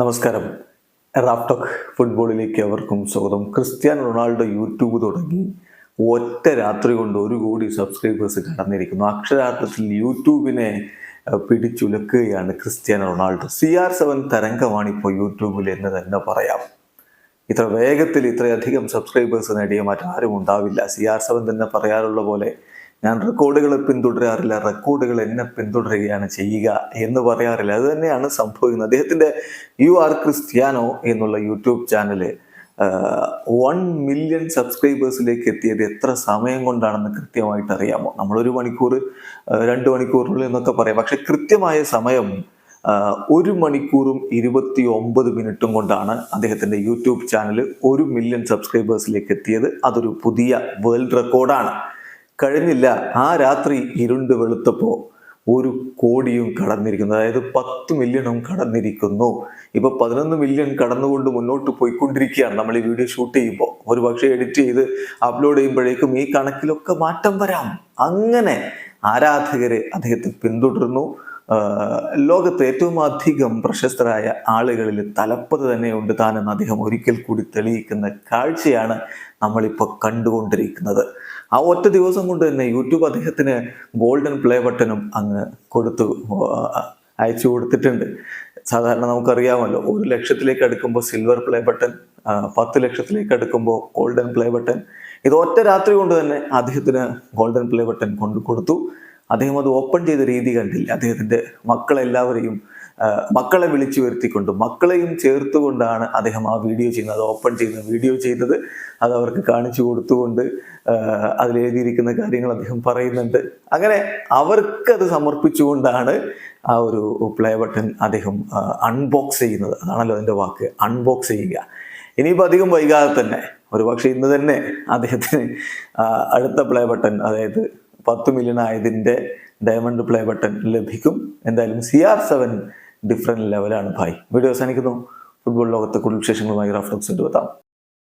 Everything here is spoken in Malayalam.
നമസ്കാരം. റാഫ്ടോക്ക് ഫുട്ബോളിലേക്ക് അവർക്കും സ്വാഗതം. ക്രിസ്ത്യാനോ റൊണാൾഡോ യൂട്യൂബ് തുടങ്ങി ഒറ്റ രാത്രി കൊണ്ട് ഒരു കോടി സബ്സ്ക്രൈബേഴ്സ് കടന്നിരിക്കുന്നു. അക്ഷരാർത്ഥത്തിൽ യൂട്യൂബിനെ പിടിച്ചുലക്കുകയാണ് Cristiano Ronaldo. C R seven തരംഗമാണ് ഇപ്പോൾ യൂട്യൂബിൽ എന്ന് തന്നെ പറയാം. ഇത്ര വേഗത്തിൽ ഇത്രയധികം സബ്സ്ക്രൈബേഴ്സ് നേടിയ മറ്റാരും ഉണ്ടാവില്ല. സി ആർ സെവൻ തന്നെ പറയാറുള്ള പോലെ ഞാൻ റെക്കോർഡുകളെ പിന്തുടരാറില്ല റെക്കോർഡുകൾ എന്നെ പിന്തുടരുകയാണ് ചെയ്യുക എന്ന് പറയാറില്ല. അത് തന്നെയാണ് സംഭവിക്കുന്നത്. അദ്ദേഹത്തിന്റെ യു ആർ ക്രിസ്ത്യാനോ എന്നുള്ള യൂട്യൂബ് ചാനൽ വൺ മില്യൺ സബ്സ്ക്രൈബേഴ്സിലേക്ക് എത്തിയത് എത്ര സമയം കൊണ്ടാണെന്ന് കൃത്യമായിട്ട് അറിയാമോ? നമ്മളൊരു മണിക്കൂർ രണ്ട് മണിക്കൂറിനുള്ളിൽ എന്നൊക്കെ പറയാം. പക്ഷെ കൃത്യമായ സമയം ഒരു മണിക്കൂറും ഇരുപത്തി ഒമ്പത് മിനിറ്റും കൊണ്ടാണ് അദ്ദേഹത്തിന്റെ യൂട്യൂബ് ചാനൽ ഒരു മില്യൺ സബ്സ്ക്രൈബേഴ്സിലേക്ക് എത്തിയത്. അതൊരു പുതിയ വേൾഡ് റെക്കോർഡാണ് കഴിഞ്ഞില്ല. ആ രാത്രി ഇരുണ്ട് വെളുത്തപ്പോൾ ഒരു കോടിയും കടന്നിരിക്കുന്നു. അതായത് പത്ത് മില്യണും കടന്നിരിക്കുന്നു. ഇപ്പൊ പതിനൊന്ന് മില്യൺ കടന്നുകൊണ്ട് മുന്നോട്ട് പോയിക്കൊണ്ടിരിക്കുകയാണ്. നമ്മൾ ഈ വീഡിയോ ഷൂട്ട് ചെയ്യുമ്പോൾ ഒരു പക്ഷേ എഡിറ്റ് ചെയ്ത് അപ്ലോഡ് ചെയ്യുമ്പോഴേക്കും ഈ കണക്കിലൊക്കെ മാറ്റം വരാം. അങ്ങനെ ആരാധകര് അദ്ദേഹത്തെ പിന്തുടരുന്നു ലോകത്ത് ഏറ്റവും അധികം പ്രശസ്തരായ ആളുകളിൽ തലപ്പത് തന്നെയുണ്ട് താനെന്ന് അദ്ദേഹം ഒരിക്കൽ കൂടി തെളിയിക്കുന്ന കാഴ്ചയാണ് നമ്മളിപ്പോൾ കണ്ടുകൊണ്ടിരിക്കുന്നത്. ആ ഒറ്റ ദിവസം കൊണ്ട് തന്നെ യൂട്യൂബ് അദ്ദേഹത്തിന് ഗോൾഡൻ പ്ലേ ബട്ടനും അങ്ങ് കൊടുത്തു അയച്ചു കൊടുത്തിട്ടുണ്ട്. സാധാരണ നമുക്കറിയാമല്ലോ ഒരു ലക്ഷത്തിലേക്ക് അടുക്കുമ്പോൾ സിൽവർ പ്ലേ ബട്ടൺ പത്ത് ലക്ഷത്തിലേക്ക് അടുക്കുമ്പോൾ ഗോൾഡൻ പ്ലേ ബട്ടൺ. ഇത് ഒറ്റ രാത്രി കൊണ്ട് തന്നെ അദ്ദേഹത്തിന് ഗോൾഡൻ പ്ലേ ബട്ടൺ കൊണ്ടു കൊടുത്തു. അദ്ദേഹം അത് ഓപ്പൺ ചെയ്ത രീതി കണ്ടില്ല. അദ്ദേഹത്തിന്റെ മക്കളെല്ലാവരെയും മക്കളെ വിളിച്ചു വരുത്തിക്കൊണ്ട് മക്കളെയും ചേർത്തുകൊണ്ടാണ് അദ്ദേഹം ആ വീഡിയോ ചെയ്യുന്നത്. അത് ഓപ്പൺ ചെയ്യുന്ന വീഡിയോ ചെയ്തത് അത് അവർക്ക് കാണിച്ചു കൊടുത്തുകൊണ്ട് അതിലെഴുതിയിരിക്കുന്ന കാര്യങ്ങൾ അദ്ദേഹം പറയുന്നുണ്ട്. അങ്ങനെ അവർക്കത് സമർപ്പിച്ചുകൊണ്ടാണ് ആ ഒരു പ്ലേ ബട്ടൺ അദ്ദേഹം അൺബോക്സ് ചെയ്യുന്നത്. അതാണല്ലോ അതിന്റെ വാക്ക് അൺബോക്സ് ചെയ്യുക. ഇനിയിപ്പോൾ അധികം വൈകാതെ തന്നെ ഒരു പക്ഷേ ഇന്ന് തന്നെ അദ്ദേഹത്തിന് അടുത്ത പ്ലേ ബട്ടൺ അതായത് പത്ത് മില്യൺ ആയതിന്റെ ഡയമണ്ട് പ്ലേ ബട്ടൺ ലഭിക്കും. എന്തായാലും സി ആർ സെവൻ ഡിഫറെന്റ് ലെവലാണ് ഭായ്. വീഡിയോ അവസാനിക്കുന്നു. ഫുട്ബോൾ ലോകത്തെ കൂടുതൽ വിശേഷങ്ങളുമായി റഫറൻസ് എത്താം.